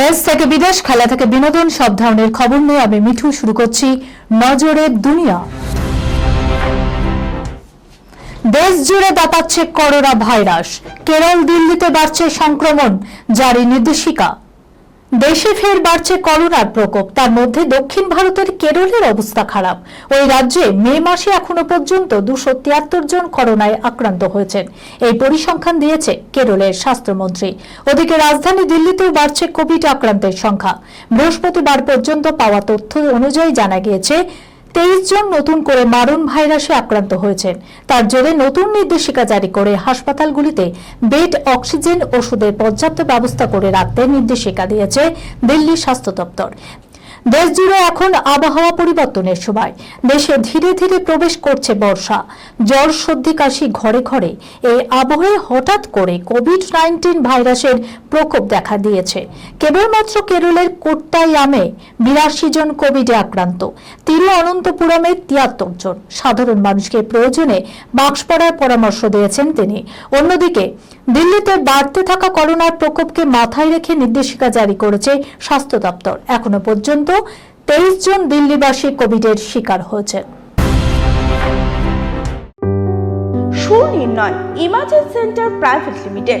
দেশ থেকে বিদেশ, খেলা থেকে বিনোদন, সব ধরনের খবর নিয়ে আমি মিঠু শুরু করছি নজরে দুনিয়া। দেশ জুড়ে দাপাচ্ছে করোনা ভাইরাস। কেরল দিল্লিতে বাড়ছে সংক্রমণ, জারি নির্দেশিকা। দেশে ফের বাড়ছে করোনার প্রকোপ। তার মধ্যে দক্ষিণ ভারতের কেরলের অবস্থা খারাপ। ওই রাজ্যে মে মাসে এখনও পর্যন্ত দুশো তিয়াত্তর জন করোনায় আক্রান্ত হয়েছেন। এই পরিসংখ্যান দিয়েছে কেরলের স্বাস্থ্যমন্ত্রী। ওদিকে রাজধানী দিল্লিতেও বাড়ছে কোভিড আক্রান্তের সংখ্যা। বৃহস্পতিবার পর্যন্ত পাওয়া তথ্য অনুযায়ী জানা গিয়েছে তেইশ জন নতুন করে মারণ ভাইরাসে আক্রান্ত হয়েছেন। তার জোরে নতুন নির্দেশিকা জারি করে হাসপাতালগুলিতে বেড, অক্সিজেন, ওষুধের পর্যাপ্ত ব্যবস্থা করে রাখতে নির্দেশিকা দিয়েছে দিল্লি স্বাস্থ্য দপ্তর। দেশ জুড়ে এখন আবহাওয়া পরিবর্তনের সময়। দেশে ধীরে ধীরে প্রবেশ করছে বর্ষা। জ্বর, সর্দি, কাশি ঘরে ঘরে। এই আবহে হঠাৎ করে কোভিড নাইন্টিন ভাইরাসের প্রকোপ দেখা দিয়েছে। কেবলমাত্র কেরলের কোট্টায়ামে বিরাশি জন কোভিডে আক্রান্ত। তিরুঅনন্তপুরমে তিয়াত্তর জন। সাধারণ মানুষকে প্রয়োজনে মাস্ক পরার পরামর্শ দিয়েছেন তিনি। অন্যদিকে, দিল্লিতে বাড়তে থাকা করোনার প্রকোপকে মাথায় রেখে নির্দেশিকা জারি করেছে স্বাস্থ্য দপ্তর। এখনও পর্যন্ত তেইশ জন দিল্লিবাসী কোভিডের শিকার হয়েছে। Sunirnay emergency centre private limited.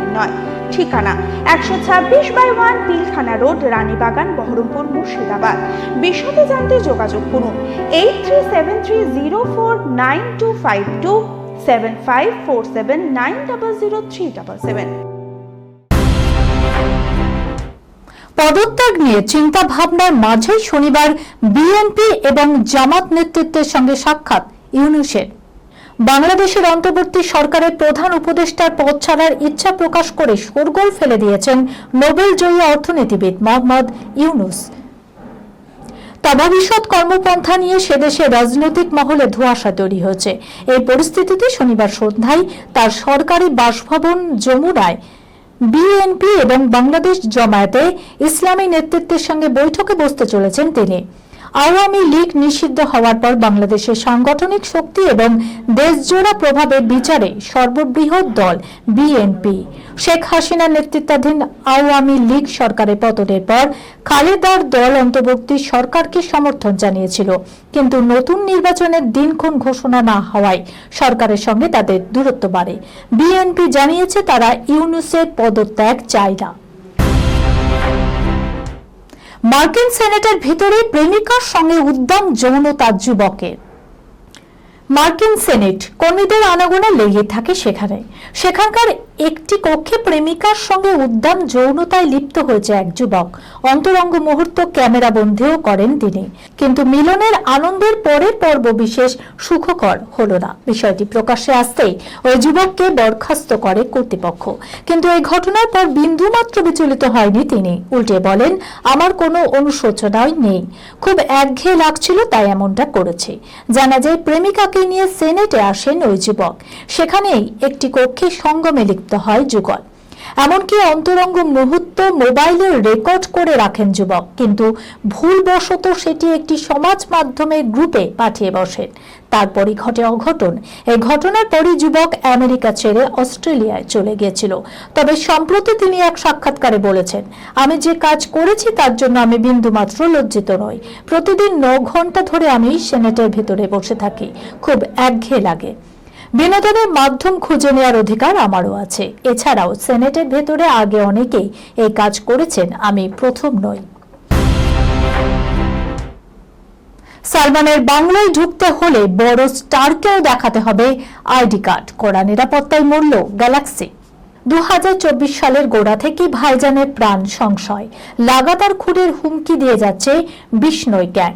সুনির্ণয় ঠিকানা একশো ছাব্বিশ by one Pilkhana road, Ranibagan, Baharampur, Murshidabad. বিশদে জানতে যোগাযোগ করুন eight three seven three zero four nine two five two seven five four seven nine double zero three double seven. পদত্যাগ নিয়ে চিন্তা ভাবনার মাঝে শনিবার বিএনপি এবং জামাত নেতৃত্বের সঙ্গে সাক্ষাৎ ইউনুসের। বাংলাদেশের অন্তর্বর্তী সরকারের প্রধান উপদেষ্টার পদ ছাড়ার ইচ্ছা প্রকাশ করে শোরগোল ফেলে দিয়েছেন নোবেল জয়ী অর্থনীতিবিদ মোহাম্মদ ইউনুস। তবাবিশদ কর্মপন্থা নিয়ে সেদেশে রাজনৈতিক মহলে ধোঁয়াশা তৈরি হয়েছে। এই পরিস্থিতিতে শনিবার সন্ধ্যায় তার সরকারি বাসভবন যমুনায় বিএনপি এবং বাংলাদেশ জমায়েতে ইসলামী নেতৃত্বের সঙ্গে বৈঠকে বসতে চলেছেন তিনি। আওয়ামী লীগ নিষিদ্ধ হওয়ার পর বাংলাদেশের সাংগঠনিক শক্তি এবং দেশজোড়া প্রভাবের বিচারে সর্ববৃহৎ দল বিএনপি। শেখ হাসিনার নেতৃত্বাধীন আওয়ামী লীগ সরকারের পতনের পর খালেদার দল অন্তর্বর্তী সরকারকে সমর্থন জানিয়েছিল। কিন্তু নতুন নির্বাচনের দিনক্ষণ ঘোষণা না হওয়ায় সরকারের সঙ্গে তাদের দূরত্ব বাড়ে। বিএনপি জানিয়েছে তারা ইউনুসের পদত্যাগ চায় না। মার্কিন সেনেটের ভিতরে প্রেমিকার সঙ্গে উদ্যম যৌনতা যুবকের। মার্কিন সেনেট কর্মীদের আনাগোনা লেগে থাকে সেখানে। সেখানকার একটি কক্ষে প্রেমিকার সঙ্গে উদ্যম যৌনতায় লিপ্ত হয়েছে এক যুবক। অন্তরঙ্গ মুহূর্ত ক্যামেরা বন্ধেও করেন তিনি। কিন্তু মিলনের আনন্দের পরের পর্ব বিশেষ সুখকর হলো না। বিষয়টি প্রকাশ্যে আসতেই ওই যুবককে বরখাস্ত করে কর্তৃপক্ষ। কিন্তু এই ঘটনার পর বিন্দুমাত্র বিচলিত হয়নি তিনি। উল্টে বলেন, আমার কোনো অনুশোচনাই নেই। খুব একঘেয়ে লাগছিল তাই এমনটা করেছে। জানা যায়, প্রেমিকাকে নিয়ে সেনেটে আসেন ওই যুবক। সেখানেই একটি কক্ষে সঙ্গমে লিপ্ত হয় যুগল। এমনকি অন্তরঙ্গ মুহূর্ত মোবাইলে রেকর্ড করে রাখেন যুবক, কিন্তু ভুলবশত সেটি একটি সমাজ মাধ্যমের গ্রুপে পাঠিয়ে বসেন। তারপরই ঘটে অঘটন। এই ঘটনার পরই যুবক আমেরিকা ছেড়ে অস্ট্রেলিয়ায় চলে গিয়েছিল। তবে সম্প্রতি তিনি এক সাক্ষাৎকারে বলেছেন, আমি যে কাজ করেছি তার জন্য আমি বিন্দুমাত্র লজ্জিত নই। প্রতিদিন ন ঘণ্টা ধরে আমি সেনেটের ভেতরে বসে থাকি। খুব একঘেয়ে লাগে। বিনোদনের মাধ্যম খুঁজে নেওয়ার অধিকার আমারও আছে। এছাড়াও সেনেটের ভেতরে আগে অনেকেই এই কাজ করেছেন, আমি প্রথম নই। সালমানের বাংলায় ঢুকতে হলে বড় স্টারকেও দেখাতে হবে আইডি কার্ড। কড়া নিরাপত্তায় মূল্য গ্যালাক্সি। দুই হাজার চব্বিশ সালের গোড়া থেকে ভাইজানের প্রাণ সংশয়। লাগাতার খুনের হুমকি দিয়ে যাচ্ছে বিষ্ণয় গ্যাং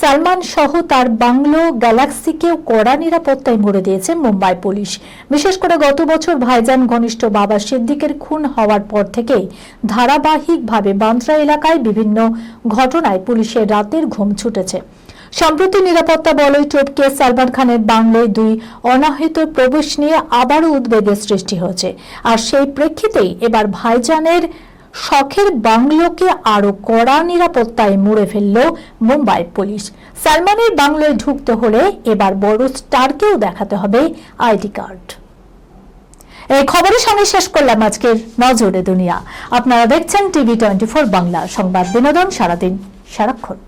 সালমান সহ তার বাংলো গ্যালাক্সিকেও কড়া নিরাপত্তায় মুড়ে দিয়েছে মুম্বাই পুলিশ। বিশেষ করে গত বছর ভাইজান ঘনিষ্ঠ বাবা সিদ্দিকের খুন হওয়ার পর থেকে ধারাবাহিকভাবে বান্দ্রা এলাকায় বিভিন্ন ঘটনায় পুলিশের রাতের ঘুম ছুটেছে। সম্প্রতি নিরাপত্তা বলয় টপকে সালমান খানের বাংলোয় দুই অনাহিত প্রবেশ নিয়ে আবারও উদ্বেগের সৃষ্টি হয়েছে। আর সেই প্রেক্ষিতেই এবার ভাইজানের শখের বাংলোকে আরও কড়া নিরাপত্তায় মুড়ে ফেলল মুম্বাই পুলিশ। সালমানের বাংলোয় ঢুকতে হলে এবার বড় স্টারকেও দেখাতে হবে আইডি কার্ড। এই খবরের সঙ্গে শেষ করলাম আজকের নজরে দুনিয়া। আপনারা দেখছেন টিভি টোয়েন্টি ফোর বাংলা। সংবাদ বিনোদন সারাদিন সারাক্ষণ।